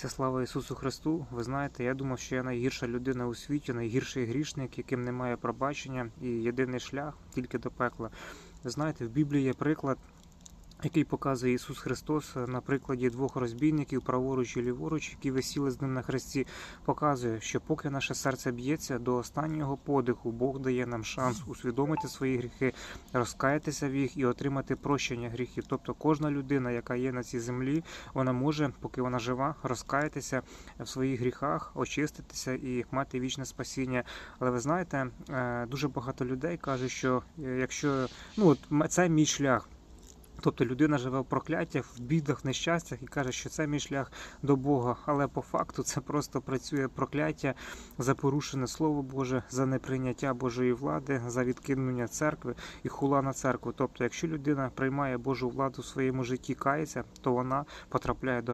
Вся слава Ісусу Христу. Ви знаєте, я думав, що я найгірша людина у світі, найгірший грішник, яким немає пробачення, і єдиний шлях тільки до пекла. Ви знаєте, в Біблії є приклад, який показує Ісус Христос на прикладі двох розбійників, праворуч і ліворуч, які висіли з ним на хресті, показує, що поки наше серце б'ється до останнього подиху, Бог дає нам шанс усвідомити свої гріхи, розкаятися в їх і отримати прощення гріхів. Тобто кожна людина, яка є на цій землі, вона може, поки вона жива, розкаятися в своїх гріхах, очиститися і мати вічне спасіння. Але ви знаєте, е, дуже багато людей кажуть, що е, якщо ну от це мій шлях. Тобто людина живе в прокляттях, в бідах, нещастях і каже, що це мій шлях до Бога. Але по факту це просто працює прокляття за порушене Слово Боже, за неприйняття Божої влади, за відкинення церкви і хула на церкву. Тобто, якщо людина приймає Божу владу в своєму житті, кається, то вона потрапляє до